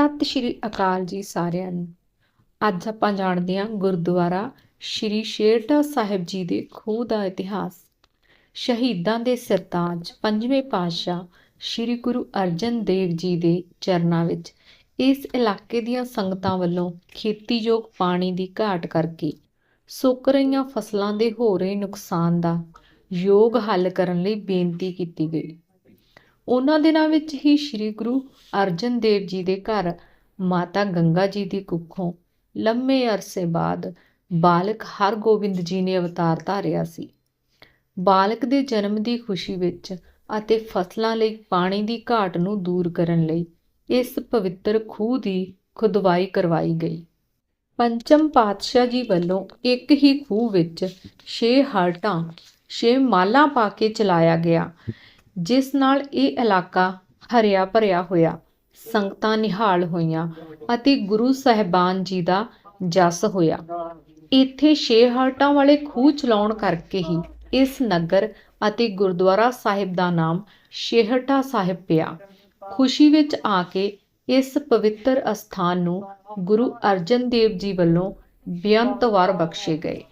ਸਤਿ ਸ਼੍ਰੀ ਅਕਾਲ ਜੀ ਸਾਰਿਆਂ ਨੂੰ। ਅੱਜ ਆਪਾਂ ਜਾਣਦੇ ਹਾਂ ਗੁਰਦੁਆਰਾ ਸ਼੍ਰੀ ਸ਼ੇਰਟਾ ਸਾਹਿਬ ਜੀ ਦੇ ਖੂਹ ਦਾ ਇਤਿਹਾਸ। ਸ਼ਹੀਦਾਂ ਦੇ ਸਰਤਾਜ ਪੰਜਵੇਂ ਪਾਤਸ਼ਾਹ ਸ਼੍ਰੀ ਗੁਰੂ ਅਰਜਨ ਦੇਵ ਜੀ ਦੇ ਚਰਨਾਂ ਵਿੱਚ ਇਸ ਇਲਾਕੇ ਦੀਆਂ ਸੰਗਤਾਂ ਵੱਲੋਂ ਖੇਤੀਯੋਗ ਪਾਣੀ ਦੀ ਘਾਟ ਕਰਕੇ ਸੁੱਕ ਰਹੀਆਂ ਫਸਲਾਂ ਦੇ ਹੋ ਰਹੇ ਨੁਕਸਾਨ ਦਾ ਯੋਗ ਹੱਲ ਕਰਨ ਲਈ ਬੇਨਤੀ ਕੀਤੀ ਗਈ। ਉਹਨਾਂ ਦਿਨਾਂ ਵਿੱਚ ਹੀ ਸ੍ਰੀ ਗੁਰੂ ਅਰਜਨ ਦੇਵ ਜੀ ਦੇ ਘਰ ਮਾਤਾ ਗੰਗਾ ਜੀ ਦੀ ਕੁੱਖੋਂ ਲੰਮੇ ਅਰਸੇ ਬਾਅਦ ਬਾਲਕ ਹਰਗੋਬਿੰਦ ਜੀ ਨੇ ਅਵਤਾਰ ਧਾਰਿਆ ਸੀ। ਬਾਲਕ ਦੇ ਜਨਮ ਦੀ ਖੁਸ਼ੀ ਵਿੱਚ ਅਤੇ ਫਸਲਾਂ ਲਈ ਪਾਣੀ ਦੀ ਘਾਟ ਨੂੰ ਦੂਰ ਕਰਨ ਲਈ ਇਸ ਪਵਿੱਤਰ ਖੂਹ ਦੀ ਖੁਦਵਾਈ ਕਰਵਾਈ ਗਈ। ਪੰਚਮ ਪਾਤਸ਼ਾਹ ਜੀ ਵੱਲੋਂ ਇੱਕ ਹੀ ਖੂਹ ਵਿੱਚ 6 ਹਾਲਟਾਂ 6 ਮਾਲਾਂ ਪਾ ਕੇ ਚਲਾਇਆ ਗਿਆ। ਜਿਸ ਨਾਲ ਇਹ ਇਲਾਕਾ ਹਰਿਆ ਭਰਿਆ ਹੋਇਆ, ਸੰਗਤਾਂ ਨਿਹਾਲ ਹੋਈਆਂ ਅਤੇ ਗੁਰੂ ਸਾਹਿਬਾਨ ਜੀ ਦਾ ਜਸ ਹੋਇਆ। ਇੱਥੇ ਛੇ ਹਾਲਟਾਂ ਵਾਲੇ ਖੂਹ ਚਲਾਉਣ ਕਰਕੇ ਹੀ ਇਸ ਨਗਰ ਅਤੇ ਗੁਰਦੁਆਰਾ ਸਾਹਿਬ ਦਾ ਨਾਮ ਛੇਹਰਟਾ ਸਾਹਿਬ ਪਿਆ। ਖੁਸ਼ੀ ਵਿੱਚ ਆ ਕੇ ਇਸ ਪਵਿੱਤਰ ਅਸਥਾਨ ਨੂੰ ਗੁਰੂ ਅਰਜਨ ਦੇਵ ਜੀ ਵੱਲੋਂ ਬੇਅੰਤ ਵਾਰ ਬਖਸ਼ੇ ਗਏ।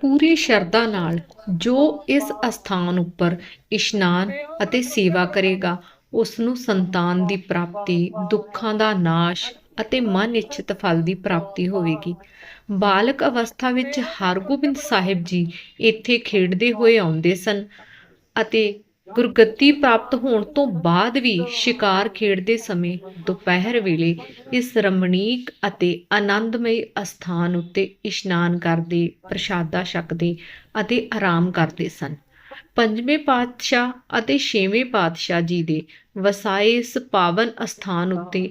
ਪੂਰੀ ਸ਼ਰਧਾ ਨਾਲ ਜੋ ਇਸ ਅਸਥਾਨ ਉੱਪਰ ਇਸ਼ਨਾਨ ਅਤੇ ਸੇਵਾ ਕਰੇਗਾ ਉਸ ਨੂੰ ਸੰਤਾਨ ਦੀ ਪ੍ਰਾਪਤੀ, ਦੁੱਖਾਂ ਦਾ ਨਾਸ਼ ਅਤੇ ਮਨ ਇੱਛਿਤ ਫਲ ਦੀ ਪ੍ਰਾਪਤੀ ਹੋਵੇਗੀ। ਬਾਲਕ ਅਵਸਥਾ ਵਿੱਚ ਹਰਗੋਬਿੰਦ ਸਾਹਿਬ ਜੀ ਇੱਥੇ ਖੇਡਦੇ ਹੋਏ ਆਉਂਦੇ ਸਨ ਅਤੇ ਗੁਰਗੱਦੀ ਪ੍ਰਾਪਤ ਹੋਣ ਤੋਂ ਬਾਅਦ ਵੀ ਸ਼ਿਕਾਰ ਖੇਡਦੇ ਸਮੇਂ ਦੁਪਹਿਰ ਵੇਲੇ ਇਸ ਰਮਣੀਕ ਅਤੇ ਆਨੰਦਮਈ ਅਸਥਾਨ ਉੱਤੇ ਇਸ਼ਨਾਨ ਕਰਦੇ, ਪ੍ਰਸ਼ਾਦਾ ਛਕਦੇ ਅਤੇ ਆਰਾਮ ਕਰਦੇ ਸਨ। ਪੰਜਵੇਂ ਪਾਤਸ਼ਾਹ ਅਤੇ ਛੇਵੇਂ ਪਾਤਸ਼ਾਹ ਜੀ ਦੇ ਵਸਾਏ ਇਸ ਪਾਵਨ ਅਸਥਾਨ ਉੱਤੇ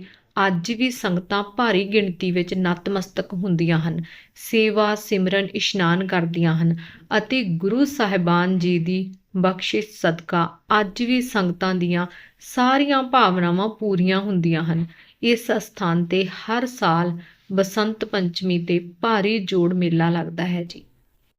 ਅੱਜ ਵੀ ਸੰਗਤਾਂ ਭਾਰੀ ਗਿਣਤੀ ਵਿੱਚ ਨਤਮਸਤਕ ਹੁੰਦੀਆਂ ਹਨ। ਸੇਵਾ ਸਿਮਰਨ ਇਸ਼ਨਾਨ ਕਰਦੀਆਂ ਹਨ ਅਤੇ ਗੁਰੂ ਸਾਹਿਬਾਨ ਜੀ ਦੀ ਬਖਸ਼ਿਸ਼ ਸਦਕਾ। ਅੱਜ ਵੀ ਸੰਗਤਾਂ ਦੀਆਂ ਸਾਰੀਆਂ ਭਾਵਨਾਵਾਂ ਪੂਰੀਆਂ ਹੁੰਦੀਆਂ ਹਨ। ਇਸ ਅਸਥਾਨ ਤੇ ਹਰ ਸਾਲ ਬਸੰਤ ਪੰਚਮੀ ਤੇ ਭਾਰੀ ਜੋੜ ਮੇਲਾ ਲੱਗਦਾ ਹੈ ਜੀ।